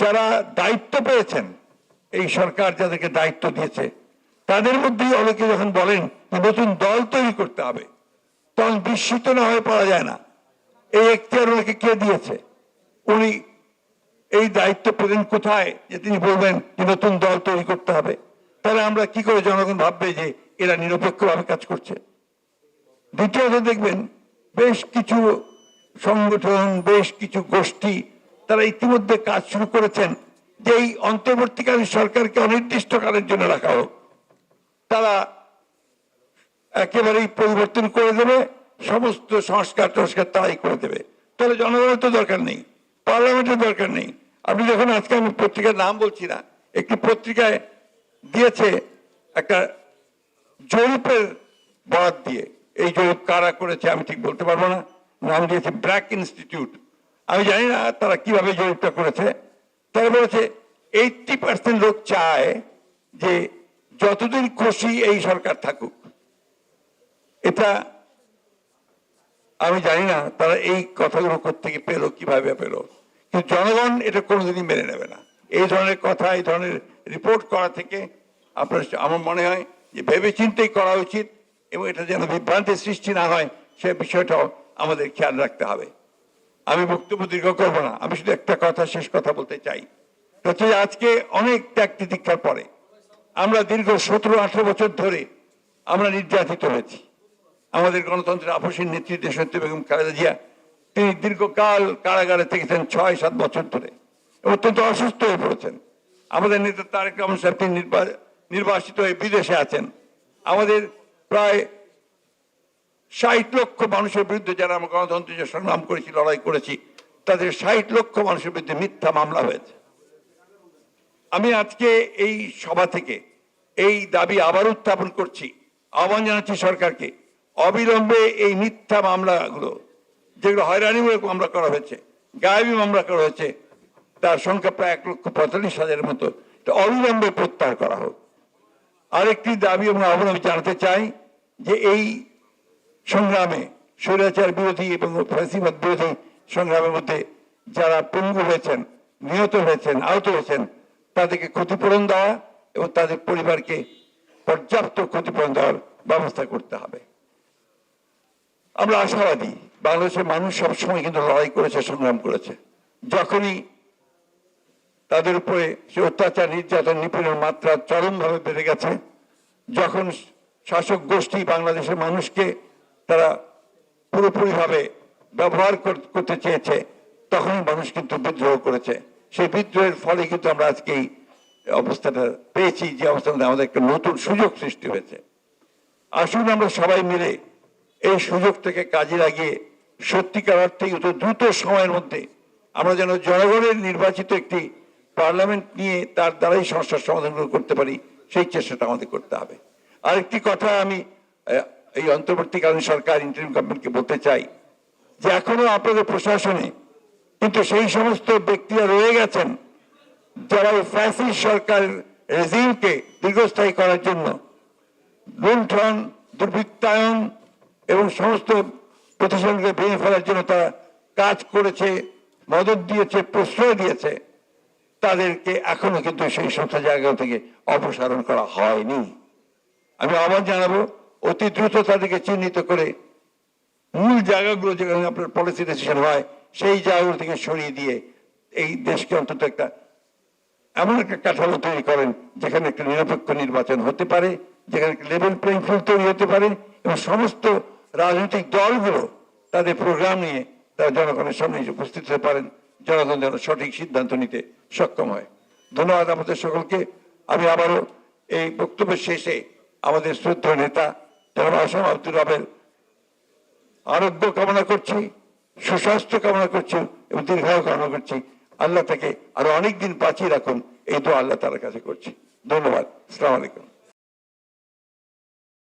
যারা দায়িত্ব পেয়েছেন, এই সরকার যাদেরকে দায়িত্ব দিয়েছে, তাদের মধ্যেই অনেকে যখন বলেন নতুন দল তৈরি করতে হবে তখন বিস্মিত না হয়ে পারা যায় না। এই এখতিয়ার ওনাকে কে দিয়েছে? উনি এই দায়িত্ব পেলেন কোথায়? যে তিনি বলবেন যে নতুন দল তৈরি করতে হবে। তাহলে আমরা কি করে জনগণ ভাববে যে এরা নিরপেক্ষভাবে কাজ করছে? দ্বিতীয়ত দেখবেন, বেশ কিছু সংগঠন, বেশ কিছু গোষ্ঠী তারা ইতিমধ্যে কাজ শুরু করেছেন যে এই অন্তর্বর্তীকালীন সরকারকে অনির্দিষ্টকালের জন্য রাখা হোক। তারা একেবারেই পরিবর্তন করে দেবে, সমস্ত সংস্কার টস্কার তারাই করে দেবে। তাহলে জনগণের তো দরকার নেই, পার্লামেন্টের দরকার নেই। আপনি যখন আজকে আমি পত্রিকার নাম বলছি না, একটি পত্রিকায় দিয়েছে একটা জরিপের বরাদ দিয়ে। এই জরিপ কারা করেছে আমি ঠিক বলতে পারব না। নাম দিয়েছে ব্র্যাক ইনস্টিটিউট। আমি জানি না তারা কীভাবে জরিপটা করেছে। তারা বলেছে এইটটি পার্সেন্ট লোক চায় যে যতদিন খুশি এই সরকার থাকুক। এটা আমি জানি না তারা এই কথাগুলো থেকে পেল, কীভাবে পেল। কিন্তু জনগণ এটা কোনোদিনই মেনে নেবে না। এই ধরনের কথা, এই ধরনের রিপোর্ট করা থেকে আপনার আমার মনে হয় যে ভেবে চিন্তেই করা উচিত এবং এটা যেন বিভ্রান্তির সৃষ্টি না হয়, সে বিষয়টাও আমাদের খেয়াল রাখতে হবে। আমি বক্তব্য দীর্ঘ করব না। আমি শুধু একটা কথা, শেষ কথা বলতে চাই। আজকে অনেক ত্যাগ তিতিক্ষার পরে, আমরা দীর্ঘ সতেরো, আঠারো বছর ধরে আমরা নির্যাতিত হয়েছি। আমাদের গণতন্ত্রের আপসীর নেতৃত্বে সত্যি বেগম খালেদা জিয়া, তিনি দীর্ঘকাল কারাগারে থেকেছেন ছয়, সাত বছর ধরে। অত্যন্ত অসুস্থ হয়ে পড়েছেন। আমাদের নেতা তারেক রহমান সাহেব, তিনি নির্বা- নির্বাসিত হয়ে বিদেশে আছেন। আমাদের প্রায় ষাট লক্ষ মানুষের বিরুদ্ধে যারা আমরা গণতন্ত্রের সংগ্রাম করেছি, লড়াই করেছি, তাদের ষাট লক্ষ মানুষের বিরুদ্ধে মিথ্যা মামলা হয়েছে। আমি আজকে এই সভা থেকে এই দাবি আবার উত্থাপন করছি, আহ্বান জানাচ্ছি সরকারকে, অবিলম্বে এই মিথ্যা মামলাগুলো, যেগুলো হয়রানিমূলক মামলা করা হয়েছে, গায়েবী মামলা করা হয়েছে, তার সংখ্যা প্রায় এক লক্ষ পঁয়তাল্লিশ হাজারের মতো অবিলম্বে প্রত্যাহার করা হোক। আরেকটি দাবি এবং আহ্বান আমি জানাতে চাই যে এই সংগ্রামে স্বৈরাচার বিরোধী এবং ফ্যাসিবাদ বিরোধী সংগ্রামের মধ্যে যারা পঙ্গু হয়েছেন, নিহত হয়েছেন, আহত হয়েছেন, তাদেরকে ক্ষতিপূরণ দেওয়া এবং তাদের পরিবারকে পর্যাপ্ত ক্ষতিপূরণ দেওয়ার ব্যবস্থা করতে হবে। আমরা আশাবাদী বাংলাদেশের মানুষ সবসময় কিন্তু লড়াই করেছে, সংগ্রাম করেছে। যখনই তাদের উপরে সে অত্যাচার, নির্যাতন, নিপীড়নের মাত্রা চরমভাবে বেড়ে গেছে, যখন শাসক গোষ্ঠী বাংলাদেশের মানুষকে তারা পুরোপুরিভাবে ব্যবহার করতে চেয়েছে, তখনই মানুষ কিন্তু বিদ্রোহ করেছে। সেই বিদ্রোহের ফলে কিন্তু আমরা আজকে এই অবস্থাটা পেয়েছি, যে অবস্থাতে আমাদের একটা নতুন সুযোগ সৃষ্টি হয়েছে। আসুন আমরা সবাই মিলে এই সুযোগটাকে কাজে লাগিয়ে সত্যিকার অর্থে অত দ্রুত সময়ের মধ্যে আমরা যেন জনগণের নির্বাচিত একটি পার্লামেন্ট নিয়ে তার দ্বারাই সমস্যার সমাধানগুলো করতে পারি, সেই চেষ্টাটা আমাদের করতে হবে। আরেকটি কথা আমি এই অন্তর্বর্তীকালীন সরকার ইন্টারিম গভর্নমেন্টকে বলতে চাই যে এখনও আপনাদের প্রশাসনে, কিন্তু সেই সমস্ত ব্যক্তিরা রয়ে গেছেন যারা ওই ফ্যাসিস্ট সরকারের রেজিমকে দীর্ঘস্থায়ী করার জন্য লুণ্ঠন, দুর্বৃত্তায়ন এবং সমস্ত প্রতিষ্ঠানকে ভেঙে ফেলার জন্য তারা কাজ করেছে, মদত দিয়েছে, প্রশ্রয় দিয়েছে, তাদেরকে এখনও কিন্তু সেই সমস্ত জায়গা থেকে অপসারণ করা হয়নি। আমি আহ্বান জানাব অতি দ্রুত তাদেরকে চিহ্নিত করে মূল জায়গাগুলো যেখানে আপনার পলিসি ডিসিশন হয়, সেই জায়গাগুলো থেকে সরিয়ে দিয়ে এই দেশকে অন্তত একটা এমন একটা কাঠামো তৈরি করেন, যেখানে একটা নিরপেক্ষ নির্বাচন হতে পারে, যেখানে একটা লেভেল প্লেইং ফিল্ড তৈরি হতে পারে, এবং সমস্ত রাজনৈতিক দলগুলো তাদের প্রোগ্রাম নিয়ে তারা জনগণের সামনে উপস্থিত হতে পারেন, জনগণ যেন সঠিক সিদ্ধান্ত নিতে সক্ষম হয়। ধন্যবাদ আমাদের সকলকে। আমি আবারও এই বক্তব্যের শেষে আমাদের শ্রদ্ধা নেতা জনাব অসমাপ্তি রবের আরোগ্য কামনা করছি, সুস্বাস্থ্য কামনা করছি এবং দীর্ঘায়ু কামনা করছি। আল্লাহ তাকে আরও অনেক দিন বাঁচিয়ে রাখুন। এই তো আল্লাহ তার কাছে করছি। ধন্যবাদ। আসসালাম আলাইকুম।